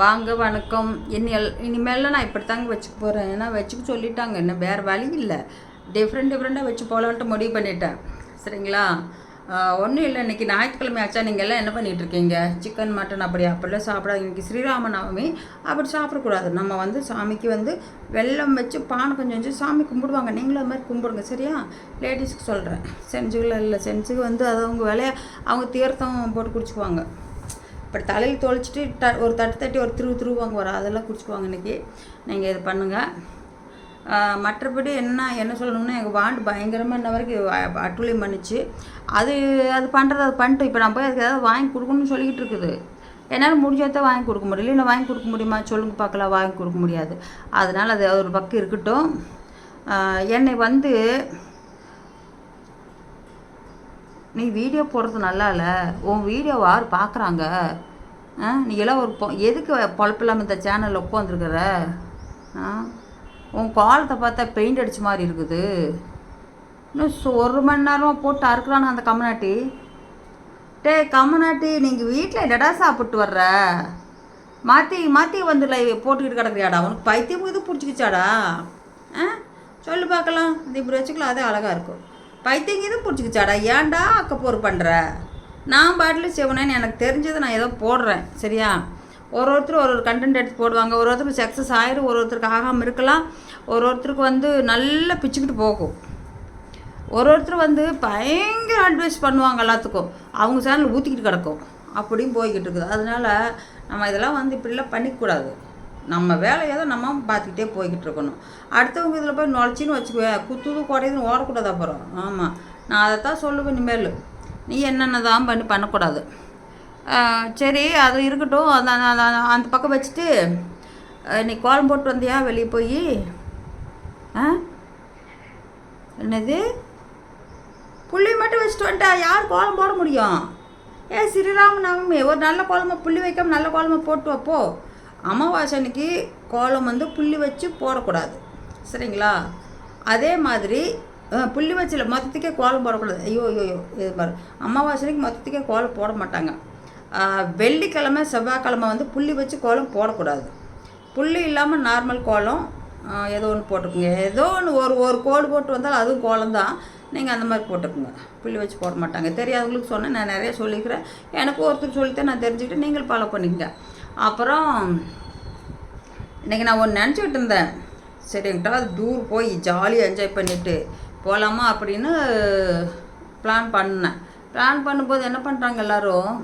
வாங்க வணக்கம். இனி இனிமேல் நான் இப்படி தாங்க வச்சுக்க போகிறேன் ஏன்னா வச்சுக்க சொல்லிட்டாங்க. என்ன வேறு வழி இல்லை. டிஃப்ரெண்ட் டிஃப்ரெண்ட்டாக வச்சு போகலான்ட்டு முடிவு பண்ணிட்டேன். சரிங்களா? ஒன்றும் இல்லை. இன்றைக்கி ஞாயிற்றுக்கிழமை ஆச்சா? நீங்கள் எல்லாம் என்ன பண்ணிகிட்ருக்கீங்க இருக்கீங்க? சிக்கன் மட்டன் அப்படி அப்படிலாம் சாப்பிடாது. இன்றைக்கி ஸ்ரீராம நவமி அப்படி சாப்பிடக்கூடாது. நம்ம வந்து சாமிக்கு வந்து வெல்லம் வச்சு பானை கொஞ்சம் வச்சு சாமி கும்பிடுவாங்க. நீங்களும் அது மாதிரி கும்பிடுங்க. சரியா? லேடிஸ்க்கு சொல்கிறேன் செஞ்சுகள இல்லை செஞ்சுக்கு வந்து அது அவங்க வேலையை அவங்க தீர்த்தம் போட்டு குடிச்சுக்குவாங்க. இப்படி தலையில் தொலைச்சிட்டு ட ஒரு தட்டு தட்டி ஒரு திரு திருவாங்க வர அதெல்லாம் குடிச்சுக்குவாங்க இன்றைக்கி நீங்கள் இது பண்ணுங்கள் மற்றபடி என்ன என்ன சொல்லணும்னா எங்கள் வாண்டு பயங்கரமாக இன்ன வரைக்கும் அ- பண்ணிச்சு. அது அது பண்ணுறது அது பண்ணிட்டு இப்போ நான் போய் அதுக்கு ஏதாவது வாங்கி கொடுக்கணும்னு சொல்லிக்கிட்டு இருக்குது. என்னால் முடிஞ்சதை வாங்கி கொடுக்க முடியல. இல்லை வாங்கி கொடுக்க முடியுமா? சொல்லுங்க பார்க்கலாம். வாங்கி கொடுக்க முடியாது. அதனால் அது ஒரு பக்கம் இருக்கட்டும். என்னை வந்து நீ வீடியோ போடுறது நல்லா இல்லை. உன் வீடியோ யார் பார்க்குறாங்க ஆ நீங்களாம் ஒரு பொ எதுக்கு பொழப்பு இல்லாமல் இந்த சேனலில் உட்காந்துருக்குற ஆ உன் காலத்தை பார்த்தா பெயிண்ட் அடிச்ச மாதிரி இருக்குது. இன்னும் ஒரு மணி நேரமாக போட்டு அறுக்கலான்னு அந்த கம்மநாட்டி டே கம்மநாட்டி நீங்கள் வீட்டில் என்னடா சாப்பிட்டு வர்ற? மாற்றி மாற்றி வந்து லை போட்டுக்கிட்டு கிடக்குறியாடா? உனக்கு பைத்தியம் இது பிடிச்சிக்கிச்சாடா? ஆ சொல்லு பார்க்கலாம். இது இப்படி வச்சுக்கலாம். அதே அழகாக இருக்கும். பைத்தியம் இது பிடிச்சிக்கிச்சாடா? ஏன்டா அக்கப்போர் பண்ணுற நான் பாட்டில் சிவனேன்னு எனக்கு தெரிஞ்சது நான் ஏதோ போடுறேன் சரியா? ஒரு ஒருத்தர் ஒரு ஒரு கண்டென்ட் எடுத்து போடுவாங்க. ஒரு ஒருத்தருக்கு சக்ஸஸ் ஆயிரும் ஒரு ஒருத்தருக்கு ஆகாமல் இருக்கலாம். ஒரு ஒருத்தருக்கு வந்து நல்லா பிச்சுக்கிட்டு போகும். ஒரு ஒருத்தர் வந்து பயங்கர அட்வைஸ் பண்ணுவாங்க எல்லாத்துக்கும். அவங்க சேனல் ஊற்றிக்கிட்டு கிடக்கும். அப்படியும் போய்கிட்டு இருக்குது. அதனால நம்ம இதெல்லாம் வந்து இப்படிலாம் பண்ணிக்கூடாது. நம்ம வேலையை தான் நம்ம பார்த்துக்கிட்டே போய்கிட்டு இருக்கணும். அடுத்தவங்க இதில் போய் நுழைச்சின்னு வச்சுக்குவேன் குத்துது குறையுதுன்னு ஓடக்கூடாது அப்புறம். ஆமாம் நான் அதை தான் சொல்லுவேன் இனிமேல். நீ என்னென்ன தான் பண்ணி பண்ணக்கூடாது. சரி அது இருக்கட்டும். அந்த அந்த- அந்த- பக்கம் வச்சுட்டு நீ கோலம் போட்டு வந்தியா? வெளியே போய். ஆ? என்னது? புள்ளி மட்டும் வச்சுட்டு வந்துட்டா? யார் கோலம் போட முடியும்? ஏ ஸ்ரீராம நவமி ஒரு நல்ல கோலமா புள்ளி வைக்காம நல்ல கோலமா போட்டு வைப்போ அமாவாசை அன்னைக்கு கோலம் வந்து புள்ளி வச்சு போடக்கூடாது. சரிங்களா? அதே மாதிரி புள்ளி வச்சில் மொத்தத்துக்கே கோலம் போடக்கூடாது ஐயோ ஐயோ இது பாரு. அமாவாசை மொத்தத்துக்கே கோலம் போட மாட்டாங்க. வெள்ளிக்கிழமை செவ்வாய்க்கிழமை வந்து புள்ளி வச்சு கோலம் போடக்கூடாது. புள்ளி இல்லாமல் நார்மல் கோலம் ஏதோ ஒன்று போட்டுக்குங்க. ஏதோ ஒன்று ஒரு ஒரு கோடு போட்டு வந்தால் அதுவும் கோலம் தான். நீங்கள் அந்த மாதிரி போட்டுக்குங்க. புள்ளி வச்சு போட மாட்டாங்க. தெரியாதவங்களுக்கு சொன்னேன் நான் நிறைய சொல்லிக்கிறேன். எனக்கு ஒருத்தர் சொல்லித்தான் நான் தெரிஞ்சுக்கிட்டு நீங்கள் ஃபாலோ பண்ணிக்கங்க. அப்புறம் இன்றைக்கி நான் ஒன்று நினச்சிக்கிட்டு இருந்தேன். சரி எங்கிட்டாவது டூர் போய் ஜாலியாக என்ஜாய் பண்ணிவிட்டு போகலாமா அப்படின்னு பிளான் பண்ணேன். பிளான் பண்ணும்போது என்ன பண்ணுறாங்க எல்லோரும்?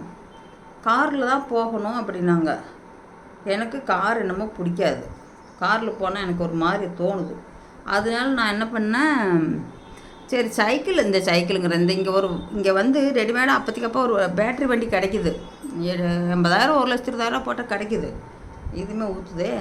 காரில் தான் போகணும் அப்படின்னாங்க. எனக்கு கார் என்னமோ பிடிக்காது. காரில் போனால் எனக்கு ஒரு மாதிரி தோணுது. அதனால நான் என்ன பண்ணேன்? சரி சைக்கிள் இந்த சைக்கிளுங்கிற இந்த இங்கே ஒரு இங்கே வந்து ரெடிமேடாக அப்போதைக்கு ஒரு பேட்ரி வண்டி கிடைக்குது. எண்பதாயிரம் ஒரு லட்சத்தி இருபதாயிரம் போட்டால் கிடைக்குது. இதுவுமே ஊற்றுதே